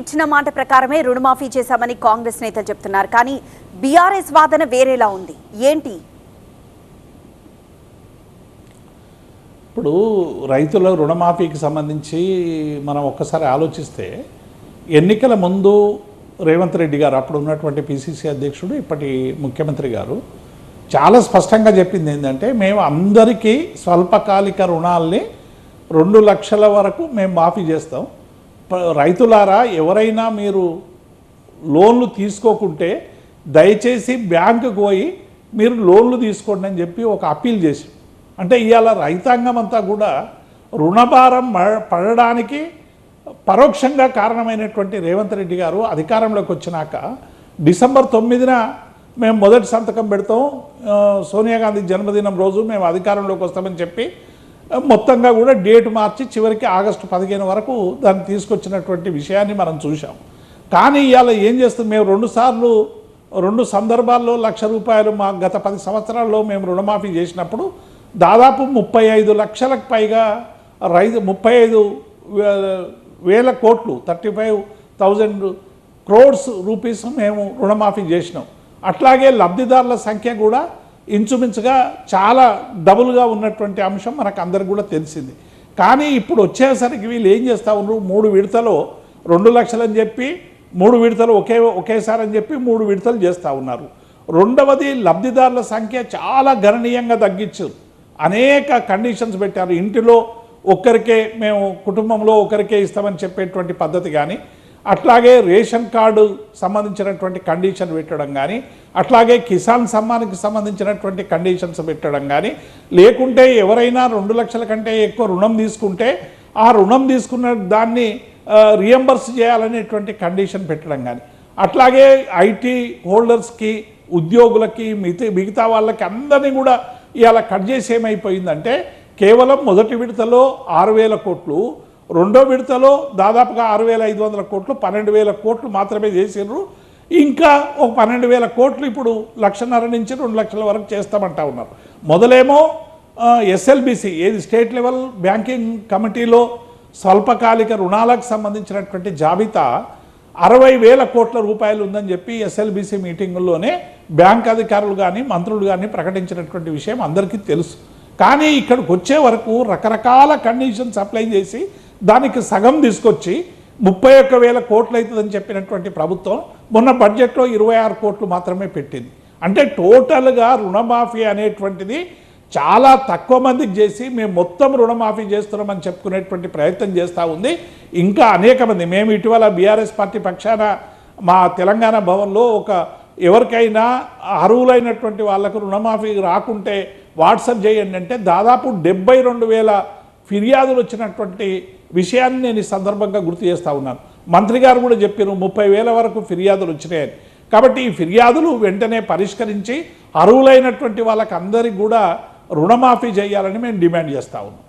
ఇచ్చిన మాట ప్రకారమే రుణమాఫీ చేశామని కాంగ్రెస్ నేతలు చెప్తున్నారు. కానీ బీఆర్ఎస్ వాదన వేరేలా ఉంది. ఏంటి? ఇప్పుడు రైతుల రుణమాఫీకి సంబంధించి మనం ఒక్కసారి ఆలోచిస్తే ఎన్నికల ముందు రేవంత్ రెడ్డి గారు అప్పుడు ఉన్నటువంటి పిసిసి అధ్యక్షుడు ఇప్పటి ముఖ్యమంత్రి గారు చాలా స్పష్టంగా చెప్పింది ఏంటంటే మేము అందరికీ స్వల్పకాలిక రుణాల్ని రెండు లక్షల వరకు మేము మాఫీ చేస్తాం. రైతులారా ఎవరైనా మీరు లోన్లు తీసుకోకుంటే దయచేసి బ్యాంకుకు పోయి మీరు లోన్లు తీసుకోండి అని చెప్పి ఒక అప్పీల్ చేసి అంటే ఇవాళ రైతాంగం అంతా కూడా రుణభారం మ- పడడానికి పరోక్షంగా కారణమైనటువంటి రేవంత్ రెడ్డి గారు అధికారంలోకి వచ్చినాక డిసెంబర్ తొమ్మిదిన మేము మొదటి సంతకం పెడతాం. సోనియా గాంధీ జన్మదినం రోజు మేము అధికారంలోకి వస్తామని చెప్పి మొత్తంగా కూడా డేట్ మార్చి చివరికి ఆగస్టు పదిహేను వరకు దాన్ని తీసుకొచ్చినటువంటి విషయాన్ని మనం చూసాం కానీ ఇవాళ ఏం చేస్తుంది? మేము రెండుసార్లు రెండు సందర్భాల్లో లక్ష రూపాయలు మా గత పది సంవత్సరాల్లో మేము రుణమాఫీ చేసినప్పుడు దాదాపు ముప్పై ఐదు లక్షలకు పైగా రైతు ముప్పై ఐదు వేల కోట్లు thirty five thousand crores rupees మేము రుణమాఫీ చేసినాం. అట్లాగే లబ్ధిదారుల సంఖ్య కూడా ఇంచుమించుగా చాలా డబుల్గా ఉన్నటువంటి అంశం మనకు అందరికి కూడా తెలిసింది. కానీ ఇప్పుడు వచ్చేసరికి వీళ్ళు ఏం చేస్తూ ఉన్నారు? మూడు విడతలు రెండు లక్షలని చెప్పి మూడు విడతలు ఒకే ఒకేసారి అని చెప్పి మూడు విడతలు చేస్తూ ఉన్నారు. రెండవది లబ్ధిదారుల సంఖ్య చాలా గణనీయంగా తగ్గించారు. అనేక కండిషన్స్ పెట్టారు. ఇంటిలో ఒక్కరికే మేము కుటుంబంలో ఒకరికే ఇస్తామని చెప్పేటువంటి పద్ధతి కానీ అట్లాగే రేషన్ కార్డు సంబంధించినటువంటి కండిషన్ పెట్టడం కానీ అట్లాగే కిసాన్ సమ్మాన్కి సంబంధించినటువంటి కండిషన్స్ పెట్టడం కానీ లేకుంటే ఎవరైనా రెండు లక్షల కంటే ఎక్కువ రుణం తీసుకుంటే ఆ రుణం తీసుకున్న దాన్ని రియంబర్స్ చేయాలనేటువంటి కండిషన్ పెట్టడం కానీ అట్లాగే ఐటీ హోల్డర్స్కి ఉద్యోగులకి మిగతా మిగతా వాళ్ళకి అందరినీ కూడా ఇలా కట్ చేసి ఏమైపోయిందంటే కేవలం మొదటి విడతలో ఆరు వేల కోట్లు రెండో విడతలో దాదాపుగా ఆరు వేల ఐదు వందల కోట్లు పన్నెండు వేల కోట్లు మాత్రమే చేసిండ్రు ఇంకా ఒక పన్నెండు వేల కోట్లు ఇప్పుడు లక్షన్నర నుంచి రెండు లక్షల వరకు చేస్తామంటా ఉన్నారు. మొదలేమో ఎస్ఎల్బిసి ఏది స్టేట్ లెవెల్ బ్యాంకింగ్ కమిటీలో స్వల్పకాలిక రుణాలకు సంబంధించినటువంటి జాబితా అరవై వేల కోట్ల రూపాయలు ఉందని చెప్పి ఎస్ఎల్బిసి మీటింగుల్లోనే బ్యాంక్ అధికారులు కానీ మంత్రులు కానీ ప్రకటించినటువంటి విషయం అందరికీ తెలుసు. కానీ ఇక్కడికి వచ్చే వరకు రకరకాల కండిషన్స్ అప్లై చేసి దానికి సగం తీసుకొచ్చి ముప్పై ఒక్క వేల కోట్లు అవుతుందని చెప్పినటువంటి ప్రభుత్వం మొన్న బడ్జెట్లో ఇరవై ఆరు కోట్లు మాత్రమే పెట్టింది. అంటే టోటల్గా రుణమాఫీ అనేటువంటిది చాలా తక్కువ మందికి చేసి మేము మొత్తం రుణమాఫీ చేస్తున్నామని చెప్పుకునేటువంటి ప్రయత్నం చేస్తూ ఉంది. ఇంకా అనేక మంది మేము ఇటీవల బీఆర్ఎస్ పార్టీ పక్షాన మా తెలంగాణ భవన్లో ఒక ఎవరికైనా అర్హులైనటువంటి వాళ్ళకు రుణమాఫీ రాకుంటే వాట్సాప్ చేయండి అంటే దాదాపు డెబ్బై రెండు వేల ఫిర్యాదులు వచ్చినటువంటి విషయాన్ని నేను ఈ సందర్భంగా గుర్తు చేస్తూ ఉన్నాను. మంత్రి గారు కూడా చెప్పారు ముప్పై వేల వరకు ఫిర్యాదులు వచ్చినాయని. కాబట్టి ఈ ఫిర్యాదులు వెంటనే పరిష్కరించి అర్హులైనటువంటి వాళ్ళకి కూడా రుణమాఫీ చేయాలని మేము డిమాండ్ చేస్తూ ఉన్నాం.